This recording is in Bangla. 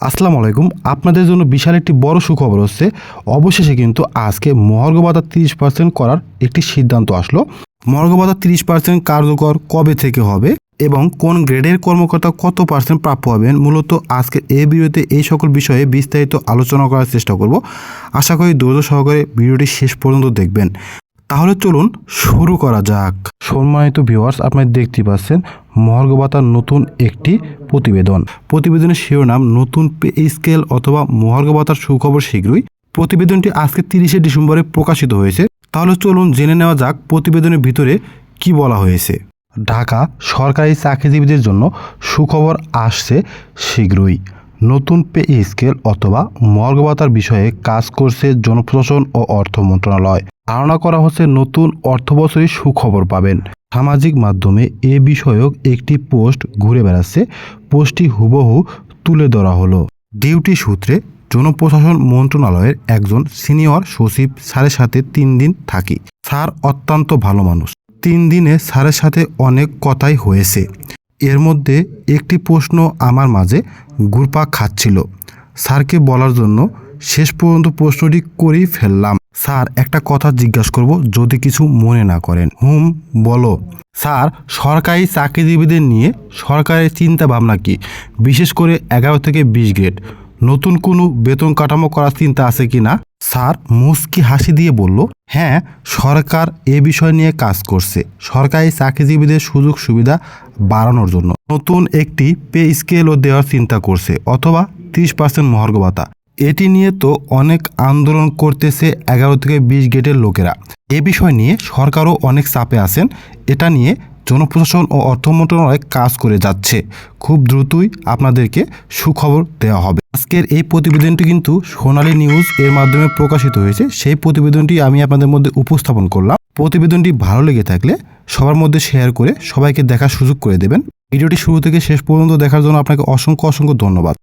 আসসালামু আলাইকুম। আপনাদের জন্য বিশাল একটি বড় সুখবর হচ্ছে, অবশেষে কিন্তু আজকে মহার্ঘ ভাতা তিরিশ পার্সেন্ট করার একটি সিদ্ধান্ত আসলো। মহার্ঘ ভাতা তিরিশ পার্সেন্ট কার্যকর কবে থেকে হবে এবং কোন গ্রেডের কর্মকর্তা কত পার্সেন্ট প্রাপ্য হবেন, মূলত আজকে এই ভিডিওতে এই সকল বিষয়ে বিস্তারিত আলোচনা করার চেষ্টা করব। আশা করি ধৈর্য সহকারে ভিডিওটি শেষ পর্যন্ত দেখবেন। তাহলে চলুন শুরু করা যাক। সম্মানিত ভিউয়ার্স আপনি দেখতে পাচ্ছেন মহার্ঘ ভাতার নতুন একটি প্রতিবেদন। প্রতিবেদনের শিরোনাম নতুন পে স্কেল অথবা মহার্গবাতার সুখবর শীঘ্রই। প্রতিবেদনটি আজকে তিরিশে ডিসেম্বরে প্রকাশিত হয়েছে। তাহলে চলুন জেনে নেওয়া যাক প্রতিবেদনের ভিতরে কি বলা হয়েছে। ঢাকা সরকারি চাকরিজীবীদের জন্য সুখবর আসছে শীঘ্রই। নতুন পে স্কেল অথবা মর্গ ভাতার বিষয়ে কাজ করছে জনপ্রশাসন ও অর্থ মন্ত্রণালয়। ধারণা করা হচ্ছে নতুন অর্থবছরই সুখবর পাবেন। সামাজিক মাধ্যমে এ বিষয়ক একটি পোস্ট ঘুরে বেড়াচ্ছে। পোস্টটি হুবহু তুলে ধরা হলো। ডিউটি সূত্রে জনপ্রশাসন মন্ত্রণালয়ের একজন সিনিয়র সচিব স্যারের সাথে তিন দিন থাকি। স্যার অত্যন্ত ভালো মানুষ। তিন দিনে স্যারের সাথে অনেক কথাই হয়েছে। এর মধ্যে একটি প্রশ্ন আমার মাঝে ঘুরপাক খাচ্ছিল। স্যারকে বলার জন্য শেষ পর্যন্ত প্রশ্নটি করেই ফেললাম। স্যার, একটা কথা জিজ্ঞাসা করব যদি কিছু মনে না করেন। হুম, বলো। স্যার, সরকারি চাকরিজীবীদের নিয়ে সরকারের চিন্তা ভাবনা কি? বিশেষ করে এগারো থেকে বিশ গ্রেড। নতুন কোনো বেতন কাঠামো করার চিন্তা আছে কি না? স্যার মুস্কি হাসি দিয়ে বলল হ্যাঁ সরকার এ বিষয় নিয়ে কাজ করছে। সরকারি চাকরিজীবীদের সুযোগ সুবিধা বাড়ানোর জন্য। নতুন একটি পে স্কেলও দেওয়ার চিন্তা করছে, অথবা তিরিশ পার্সেন্ট মহার্ঘ ভাতা। এটি নিয়ে তো অনেক আন্দোলন করতেছে এগারো থেকে বিশ গেটের লোকেরা। এ বিষয় নিয়ে সরকারও অনেক চাপে আছেন। এটা নিয়ে জনপ্রশাসন ও অর্থ মন্ত্রণালয় কাজ করে যাচ্ছে। খুব দ্রুতই আপনাদেরকে সুখবর দেওয়া হবে। আজকের এই প্রতিবেদনটি কিন্তু সোনালী নিউজ এর মাধ্যমে প্রকাশিত হয়েছে। সেই প্রতিবেদনটি আমি আপনাদের মধ্যে উপস্থাপন করলাম। প্রতিবেদনটি ভালো লেগে থাকলে সবার মধ্যে শেয়ার করে সবাইকে দেখার সুযোগ করে দেবেন। ভিডিওটি শুরু থেকে শেষ পর্যন্ত দেখার জন্য আপনাকে অসংখ্য অসংখ্য ধন্যবাদ।